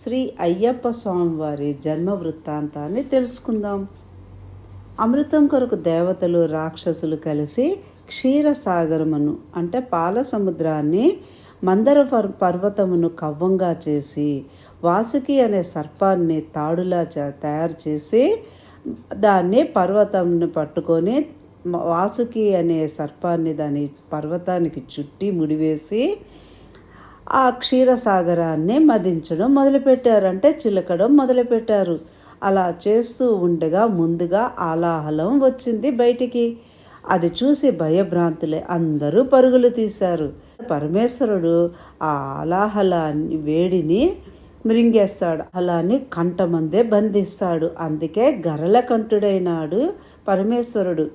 శ్రీ అయ్యప్ప స్వామివారి జన్మ వృత్తాంతాన్ని తెలుసుకుందాం. అమృతం కొరకు దేవతలు రాక్షసులు కలిసి క్షీరసాగరమును అంటే పాల సముద్రాన్ని మందర పర్వతమును కవ్వంగా చేసి వాసుకి అనే సర్పాన్ని తాడులా తయారు చేసి దాన్ని పర్వతంను పట్టుకొని వాసుకి అనే సర్పాన్ని దాని పర్వతానికి చుట్టి ముడివేసి ఆ క్షీరసాగరాన్ని మదించడం మొదలుపెట్టారు అంటే చిలకడం మొదలుపెట్టారు. అలా చేస్తూ ఉండగా ముందుగా ఆలాహలం వచ్చింది బయటికి. అది చూసి భయభ్రాంతులే అందరూ పరుగులు తీశారు. పరమేశ్వరుడు ఆ ఆలాహలాన్ని వేడిని మృంగేస్తాడు. అలాని కంఠమందే బంధిస్తాడు. అందుకే గరల కంఠుడైనాడు పరమేశ్వరుడు.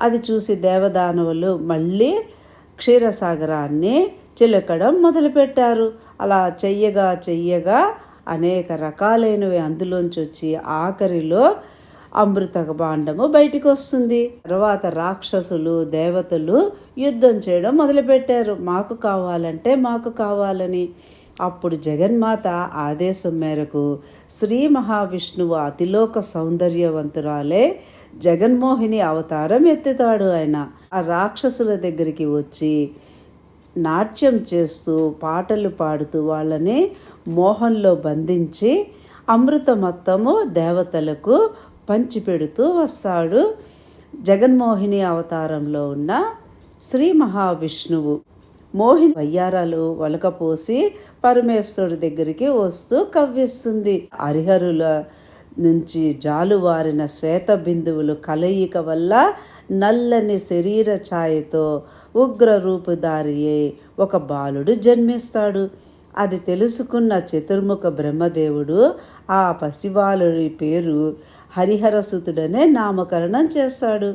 అది చూసి దేవదానవులు మళ్ళీ క్షీరసాగరాన్ని చిలకడం మొదలుపెట్టారు. అలా చెయ్యగా చెయ్యగా అనేక రకాలైనవి అందులోంచి వచ్చి ఆఖరిలో అమృత భాండము బయటికి వస్తుంది తర్వాత రాక్షసులు దేవతలు యుద్ధం చేయడం మొదలుపెట్టారు. మాకు కావాలంటే మాకు కావాలని. అప్పుడు జగన్మాత ఆదేశం మేరకు శ్రీ మహావిష్ణువు అతిలోక సౌందర్యవంతురాలే జగన్మోహిని అవతారం ఎత్తుతాడు ఆయన. ఆ రాక్షసుల దగ్గరికి వచ్చి నాట్యం చేస్తూ పాటలు పాడుతూ వాళ్ళని మోహంలో బంధించి అమృత మొత్తము దేవతలకు పంచిపెడుతూ వస్తాడు జగన్మోహిని అవతారంలో ఉన్న శ్రీ మహావిష్ణువు. మోహిని వయ్యారాలు వలకపోసి పరమేశ్వరుడి దగ్గరికి వస్తూ కవ్విస్తుంది. హరిహరుల నుంచి జాలువారిన శ్వేత బిందువులు కలయిక వల్ల నల్లని శరీర ఛాయతో ఉగ్రరూపుదారియే ఒక బాలుడు జన్మిస్తాడు. అది తెలుసుకున్న చతుర్ముఖ బ్రహ్మదేవుడు ఆ పసిబాలుడి పేరు హరిహరసుతుడనే నామకరణం చేస్తాడు.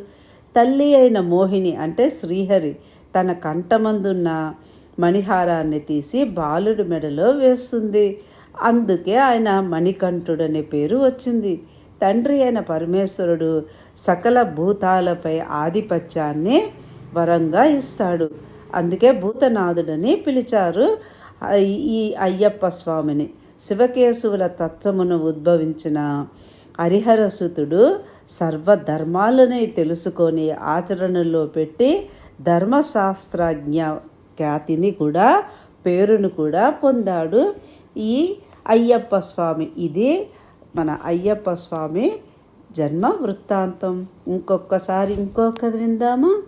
తల్లి అయిన మోహిని అంటే శ్రీహరి తన కంఠమందున్న మణిహారాన్ని తీసి బాలుడి మెడలో వేస్తుంది. అందుకే ఆయన మణికంఠుడనే పేరు వచ్చింది. తండ్రి అయిన పరమేశ్వరుడు సకల భూతాలపై ఆధిపత్యాన్ని వరంగా ఇస్తాడు. అందుకే భూతనాథుడని పిలిచారు ఈ అయ్యప్ప స్వామిని. శివకేశవుల తత్వమును ఉద్భవించిన హరిహరసుతుడు సర్వధర్మాలని తెలుసుకొని ఆచరణలో పెట్టి ధర్మశాస్త్రజ్ఞ ఖ్యాతిని కూడా పేరును కూడా పొందాడు. ఈ అయ్యప్ప స్వామి. ఇదే మన అయ్యప్ప స్వామి జన్మ వృత్తాంతం. ఇంకొకసారి ఇంకొకది విందామా?